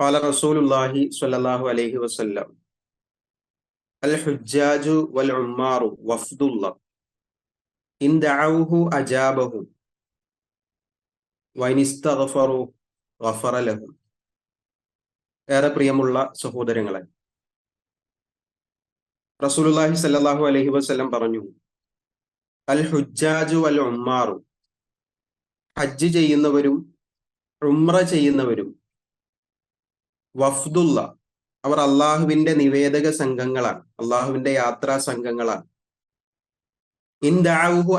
قال رسول الله صلى الله عليه وسلم الحجاج والعمار وفد الله إن دعوه أجابهم وإن استغفروا غفر لهم ഏറെ പ്രിയമുള്ള സഹോദരങ്ങളെ റസൂലുള്ളാഹി സല്ലല്ലാഹു അലൈഹി വസല്ലം പറഞ്ഞു അൽ ഹുജ്ജാജു അൽ ഉമ്മാറു ഹജ്ജ് ചെയ്യുന്നവരും ഉംറ ചെയ്യുന്നവരും വഫ്ദുള്ള. അവർ അള്ളാഹുവിന്റെ നിവേദക സംഘങ്ങളാണ്. അള്ളാഹുവിന്റെ യാത്രാ സംഘങ്ങളാണ്.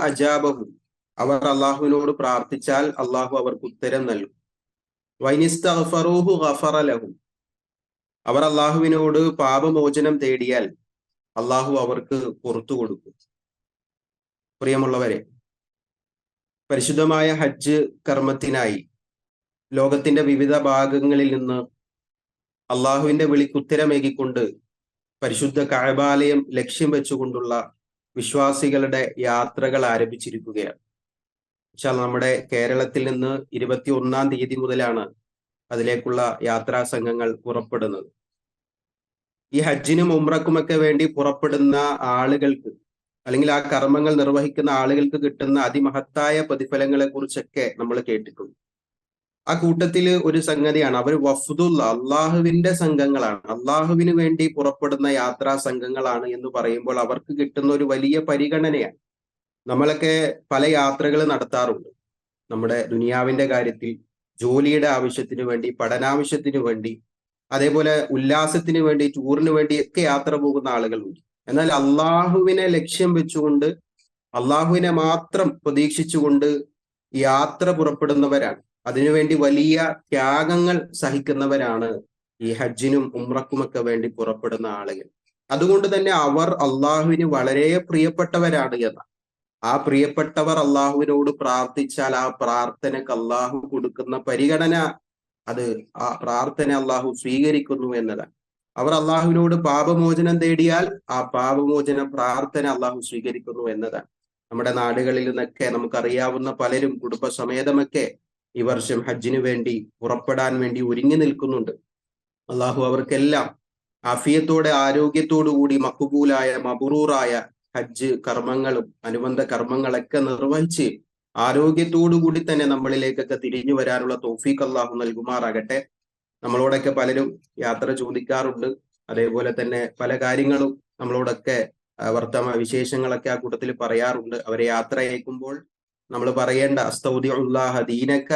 അജാബഹു. അവർ അള്ളാഹുവിനോട് പ്രാർത്ഥിച്ചാൽ അള്ളാഹു അവർക്ക് ഉത്തരം നൽകും. വൈനിസ്തഫറൂഹു ഗഫറലഹു അവർ അള്ളാഹുവിനോട് പാപമോചനം തേടിയാൽ അള്ളാഹു അവർക്ക് പുറത്തു കൊടുക്കും. പ്രിയമുള്ളവരെ പരിശുദ്ധമായ ഹജ്ജ് കർമ്മത്തിനായി ലോകത്തിന്റെ വിവിധ ഭാഗങ്ങളിൽ നിന്ന് അള്ളാഹുവിന്റെ വിളിക്കുത്തരമേകിക്കൊണ്ട് പരിശുദ്ധ കഴബാലയം ലക്ഷ്യം വെച്ചുകൊണ്ടുള്ള വിശ്വാസികളുടെ യാത്രകൾ ആരംഭിച്ചിരിക്കുകയാണ്. വെച്ചാൽ നമ്മുടെ കേരളത്തിൽ നിന്ന് ഇരുപത്തി ഒന്നാം തീയതി മുതലാണ് അതിലേക്കുള്ള യാത്രാ സംഘങ്ങൾ പുറപ്പെടുന്നത്. ഈ ഹജ്ജിനും ഉമ്രക്കുമൊക്കെ വേണ്ടി പുറപ്പെടുന്ന ആളുകൾക്ക് അല്ലെങ്കിൽ ആ കർമ്മങ്ങൾ നിർവഹിക്കുന്ന ആളുകൾക്ക് കിട്ടുന്ന അതിമഹത്തായ പ്രതിഫലങ്ങളെ കുറിച്ചൊക്കെ നമ്മൾ കേട്ടിട്ടുണ്ട്. ആ കൂട്ടത്തിൽ ഒരു സംഗതിയാണ്. അവർ വഫ്ദുള്ള അള്ളാഹുവിന്റെ സംഘങ്ങളാണ്. അള്ളാഹുവിന് വേണ്ടി പുറപ്പെടുന്ന യാത്രാ സംഘങ്ങളാണ് എന്ന് പറയുമ്പോൾ അവർക്ക് കിട്ടുന്ന ഒരു വലിയ പരിഗണനയാണ്. നമ്മളൊക്കെ പല യാത്രകൾ നടത്താറുണ്ട്. നമ്മുടെ ദുനിയാവിന്റെ കാര്യത്തിൽ ജോലിയുടെ ആവശ്യത്തിന് വേണ്ടി പഠനാവശ്യത്തിന് വേണ്ടി അതേപോലെ ഉല്ലാസത്തിന് വേണ്ടി ടൂറിന് വേണ്ടി ഒക്കെ യാത്ര പോകുന്ന ആളുകളുണ്ട്. എന്നാൽ അള്ളാഹുവിനെ ലക്ഷ്യം വെച്ചുകൊണ്ട് അള്ളാഹുവിനെ മാത്രം പ്രതീക്ഷിച്ചുകൊണ്ട് യാത്ര പുറപ്പെടുന്നവരാണ്. അതിനുവേണ്ടി വലിയ ത്യാഗങ്ങൾ സഹിക്കുന്നവരാണ് ഈ ഹജ്ജിനും ഉമ്രക്കുമൊക്കെ വേണ്ടി പുറപ്പെടുന്ന ആളുകൾ. അതുകൊണ്ട് തന്നെ അവർ അള്ളാഹുവിന് വളരെ പ്രിയപ്പെട്ടവരാണ് എന്ന. ആ പ്രിയപ്പെട്ടവർ അള്ളാഹുവിനോട് പ്രാർത്ഥിച്ചാൽ ആ പ്രാർത്ഥനക്ക് അള്ളാഹു കൊടുക്കുന്ന പരിഗണന അത് ആ പ്രാർത്ഥന അള്ളാഹു സ്വീകരിക്കുന്നു എന്നതാണ്. അവർ അള്ളാഹുവിനോട് പാപമോചനം തേടിയാൽ ആ പാപമോചന പ്രാർത്ഥന അള്ളാഹു സ്വീകരിക്കുന്നു എന്നതാണ്. നമ്മുടെ നാടുകളിൽ നിന്നൊക്കെ നമുക്കറിയാവുന്ന പലരും കുടുംബസമേതമൊക്കെ ഈ വർഷം ഹജ്ജിന് വേണ്ടി പുറപ്പെടാൻ വേണ്ടി ഒരുങ്ങി നിൽക്കുന്നുണ്ട്. അള്ളാഹു അവർക്കെല്ലാം അഫിയത്തോടെ ആരോഗ്യത്തോടു കൂടി മക്കുബൂലായ മബുറൂറായ ഹജ്ജ് കർമ്മങ്ങളും അനുബന്ധ കർമ്മങ്ങളൊക്കെ നിർവഹിച്ച് ആരോഗ്യത്തോടു കൂടി തന്നെ നമ്മളിലേക്കൊക്കെ തിരിഞ്ഞു വരാനുള്ള തോഫീഖ് അള്ളാഹു നൽകുമാറാകട്ടെ. നമ്മളോടൊക്കെ പലരും യാത്ര ചോദിക്കാറുണ്ട്. അതേപോലെ തന്നെ പല കാര്യങ്ങളും നമ്മളോടൊക്കെ വർത്തമാന വിശേഷങ്ങളൊക്കെ ആ കൂട്ടത്തിൽ പറയാറുണ്ട്. അവരെ യാത്ര അയക്കുമ്പോൾ നമ്മൾ പറയേണ്ട അസ്തൗദിഉല്ലാഹ ദീനക്ക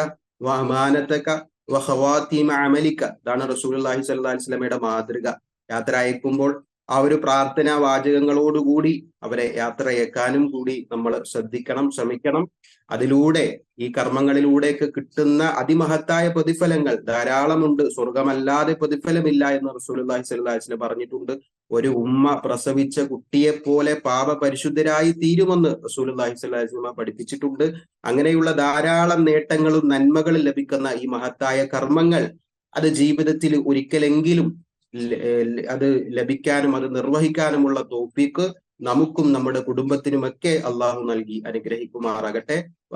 വഹമാനത്തക്ക വഹവാത്തീമ അമലിക്ക. ഇതാണ് റസൂൽ അള്ളാഹി സല്ലാ മാതൃക. യാത്ര അയക്കുമ്പോൾ ആ ഒരു പ്രാർത്ഥനാ വാചകങ്ങളോടുകൂടി അവരെ യാത്ര അയക്കാനും കൂടി നമ്മൾ ശ്രദ്ധിക്കണം ശ്രമിക്കണം. അതിലൂടെ ഈ കർമ്മങ്ങളിലൂടെയൊക്കെ കിട്ടുന്ന അതിമഹത്തായ പ്രതിഫലങ്ങൾ ധാരാളമുണ്ട്. സ്വർഗമല്ലാതെ പ്രതിഫലമില്ല എന്ന് റസൂലി സ്വല്ലാസ്ലെ പറഞ്ഞിട്ടുണ്ട്. ഒരു ഉമ്മ പ്രസവിച്ച കുട്ടിയെ പോലെ പാപ പരിശുദ്ധരായി തീരുമെന്ന് റസൂലി സ്വല്ലാസ്ലമ പഠിപ്പിച്ചിട്ടുണ്ട്. അങ്ങനെയുള്ള ധാരാളം നേട്ടങ്ങളും നന്മകളും ലഭിക്കുന്ന ഈ മഹത്തായ കർമ്മങ്ങൾ അത് ജീവിതത്തിൽ ഒരിക്കലെങ്കിലും അത് ലഭിക്കാനും അത് നിർവഹിക്കാനുമുള്ള തോപ്പിക്ക് നമുക്കും നമ്മുടെ കുടുംബത്തിനുമൊക്കെ അള്ളാഹു നൽകി അനുഗ്രഹിക്കുമാറാകട്ടെ.